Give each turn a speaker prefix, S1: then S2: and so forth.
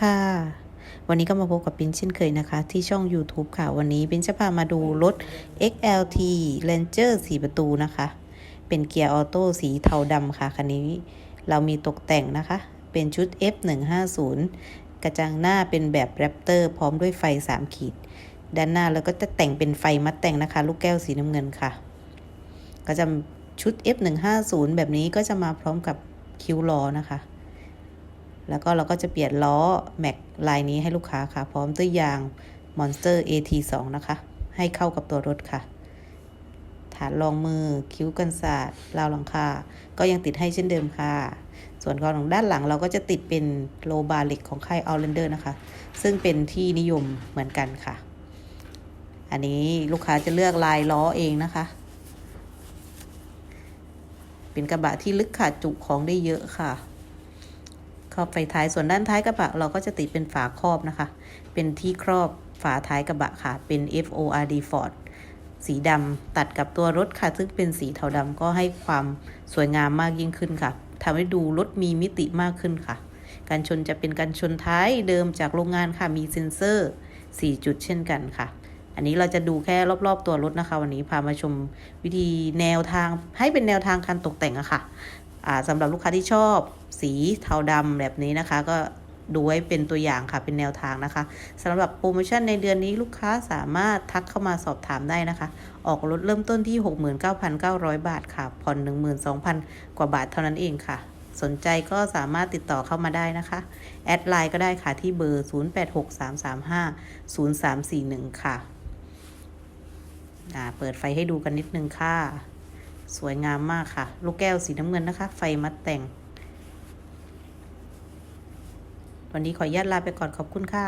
S1: ค่ะ วันนี้ก็มาพบกับปินเช่นเคยนะคะ ที่ช่อง YouTube ค่ะ วันนี้ปินจะพามาดูรถ XLT Ranger 4 ประตูนะคะ เป็นเกียร์ออโต้สีเทาดำค่ะ คันนี้เรามีตกแต่งนะคะ เป็นชุด F150 กระจังหน้าเป็นแบบแรปเตอร์พร้อมด้วยไฟ 3 ขีด ด้านหน้าแล้วก็จะแต่งเป็นไฟมัดแต่งนะคะ ลูกแก้วสีน้ำเงินค่ะ ก็จะชุด F150 แบบนี้ก็จะมาพร้อมกับคิวล้อนะคะ แล้วก็เราก็จะเปลี่ยนล้อแม็กลายนี้ให้ลูกค้าค่ะ พร้อมด้วยยาง Monster AT2 นะคะ ให้เข้ากับตัวรถค่ะ ฐานรองมือคิ้วกันศาสตร์ราวหลังคา ก็ยังติดให้เช่นเดิมค่ะ ส่วนของด้านหลังเราก็จะติดเป็นโลบาร์เหล็กของค่าย Outlander นะคะ ซึ่งเป็นที่นิยมเหมือนกันค่ะ อันนี้ลูกค้าจะเลือกลายล้อเองนะคะ เป็นกระบะที่ลึกค่ะจุของได้เยอะค่ะ รอบไฟท้ายส่วนด้านท้ายกระบะ เราก็จะติดเป็นฝาครอบนะคะ เป็นที่ครอบฝาท้ายกระบะค่ะ เป็น FORD Ford สีดำตัดกับตัวรถค่ะ ซึ่งเป็นสีเทาดำก็ให้ความสวยงามมากยิ่งขึ้นค่ะทำให้ดูรถมีมิติมากขึ้นค่ะ การชนจะเป็นการชนท้ายเดิมจากโรงงานค่ะ มีเซ็นเซอร์ 4 จุดเช่นกันค่ะ อันนี้เราจะดูแค่รอบๆตัวรถนะคะ วันนี้พามาชมวิธีแนวทางให้เป็นแนวทางการตกแต่งอะค่ะ สำหรับลูกค้าที่ชอบสีเทาดำแบบนี้นะคะ ก็ดูไว้เป็นตัวอย่างค่ะเป็นแนวทางนะคะสำหรับโปรโมชั่นในเดือนนี้ลูกค้าสามารถทักเข้ามาสอบถามได้นะคะ ออกรถเริ่มต้นที่ 69,900 บาทค่ะ ผ่อน 12,000 กว่าบาทเท่านั้นเองค่ะ สนใจก็สามารถติดต่อเข้ามาได้นะคะ แอดไลน์ก็ได้ค่ะที่เบอร์ 0863350341 ค่ะอ่าเปิดไฟให้ดูกันนิดนึงค่ะ สวยงามมากค่ะ ลูกแก้วสีน้ำเงินนะคะ ไฟมัดแต่ง วันนี้ขออนุญาตลาไปก่อนขอบคุณค่ะ